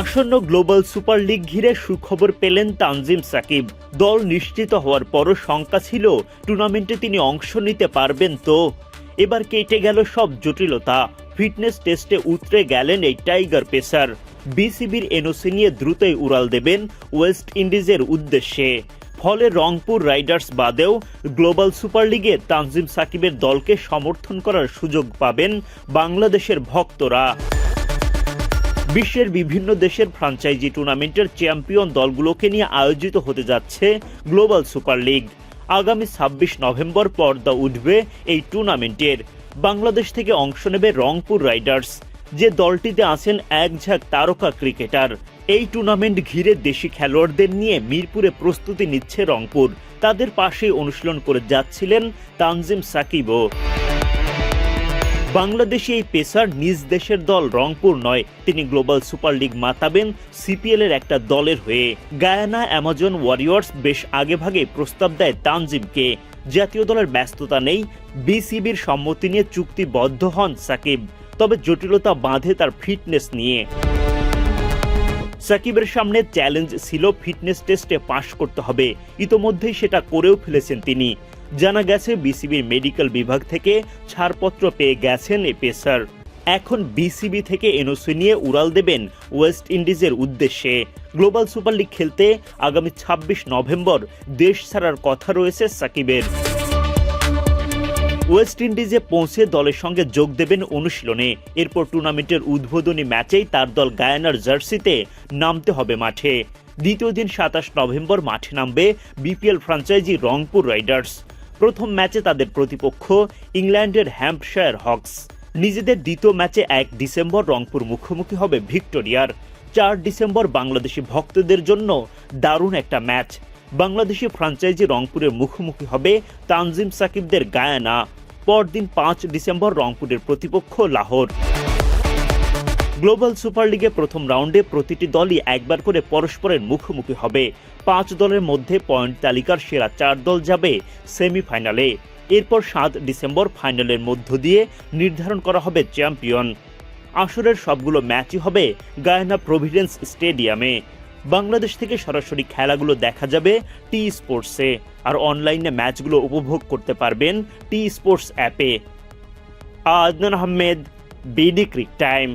আসন্ন global super league ঘিরে সুখবর পেলেন তানজিম সাকিব। দল নিশ্চিত হওয়ার পরও শঙ্কা ছিল, টুর্নামেন্টে তিনি অংশ নিতে পারবেন তো। এবার কেটে গেল সব জটিলতা। ফিটনেস টেস্টে উতরে গেলেন এই টাইগার পেসার। বিসিবির এনওসি নিয়ে দ্রুতই উড়াল দেবেন ওয়েস্ট ইন্ডিজের উদ্দেশ্যে। ফলে রংপুর রাইডার্স বাদেও গ্লোবাল সুপার লিগে তানজিম সাকিবের দলকে সমর্থন করার সুযোগ পাবেন বাংলাদেশের ভক্তরা। বিশ্বের বিভিন্ন দেশের ফ্রাঞ্চাইজি টুর্নামেন্টের চ্যাম্পিয়ন দলগুলোকে নিয়ে আয়োজিত হতে যাচ্ছে গ্লোবাল সুপার লিগ আগামী ছাব্বিশ নভেম্বর পর্দা উঠবে এই টুর্নামেন্টের বাংলাদেশ থেকে অংশ নেবে রংপুর রাইডার্স। যে দলটিতে আছেন এক ঝাঁক তারকা ক্রিকেটার। এই টুর্নামেন্ট ঘিরে দেশি খেলোয়াড়দের নিয়ে মিরপুরে প্রস্তুতি নিচ্ছে রংপুর। তাদের পাশেই অনুশীলন করে যাচ্ছিলেন তানজিম সাকিবও। বাংলাদেশি এই পেসার নিজ দেশের দল রংপুর নয়। তিনি গ্লোবাল সুপার লিগ মাতাবেন সিপিএল এর একটা দলের হয়ে। গায়ানা অ্যামাজন ওয়ারিয়র্স বেশ আগেভাগে প্রস্তাব দেয় তানজিমকে। জাতীয় দলের ব্যস্ততা নেই, বিসিবির সম্মতি নিয়ে চুক্তিবদ্ধ হন সাকিব। তবে জটিলতা বাঁধে তার ফিটনেস নিয়ে। সাকিবের সামনে চ্যালেঞ্জ ছিল ফিটনেস টেস্টে পাশ করতে হবে। ইতোমধ্যেই সেটা করেও ফেলেছেন তিনি। জানা গেছে, বিসিবির মেডিকেল বিভাগ থেকে ছাড়পত্র পেয়ে গেছেন এ পেসার এখন বিসিবি থেকে এনওসি নিয়ে উড়াল দেবেন ওয়েস্ট ইন্ডিজের উদ্দেশ্যে। গ্লোবাল সুপার লিগ খেলতে আগামী ছাব্বিশ নভেম্বর দেশ ছাড়ার কথা রয়েছে সাকিবের। ওয়েস্ট ইন্ডিজে পৌঁছে দলের সঙ্গে যোগ দেবেন অনুশীলনে। এরপর টুর্নামেন্টের উদ্বোধনী ম্যাচেই তার দল গায়ানার জার্সিতে নামতে হবে মাঠে। দ্বিতীয় দিন সাতাশ নভেম্বর মাঠে নামবে বিপিএল ফ্রাঞ্চাইজি রংপুর রাইডার্স। প্রথম ম্যাচে তাদের প্রতিপক্ষ ইংল্যান্ডের হ্যাম্পশায়ার হক্স নিজেদের দ্বিতীয় ম্যাচে এক ডিসেম্বর রংপুর মুখোমুখি হবে ভিক্টোরিয়ার। চার ডিসেম্বর বাংলাদেশি ভক্তদের জন্য দারুণ একটা ম্যাচ। বাংলাদেশি ফ্রাঞ্চাইজি রংপুরের মুখোমুখি হবে তানজিম সাকিবদের গায়ানা। পরদিন পাঁচ ডিসেম্বর রংপুরের প্রতিপক্ষ লাহোর। গ্লোবাল সুপার লিগে প্রথম রাউন্ডে প্রতিটি দলই একবার করে পরস্পরের মুখোমুখি হবে। পাঁচ দলের মধ্যে পয়েন্ট তালিকার সেরা চার দল যাবে সেমিফাইনালে। এরপর সাত ডিসেম্বর ফাইনালের মধ্য দিয়ে নির্ধারণ করা হবে চ্যাম্পিয়ন। আসরের সবগুলো ম্যাচই হবে গায়না প্রভিডেন্স স্টেডিয়ামে। বাংলাদেশ থেকে সরাসরি খেলাগুলো দেখা যাবে টি স্পোর্টসে আর অনলাইনে ম্যাচগুলো উপভোগ করতে পারবেন টি স্পোর্টস অ্যাপে। Adnan Ahmed, BD cric time.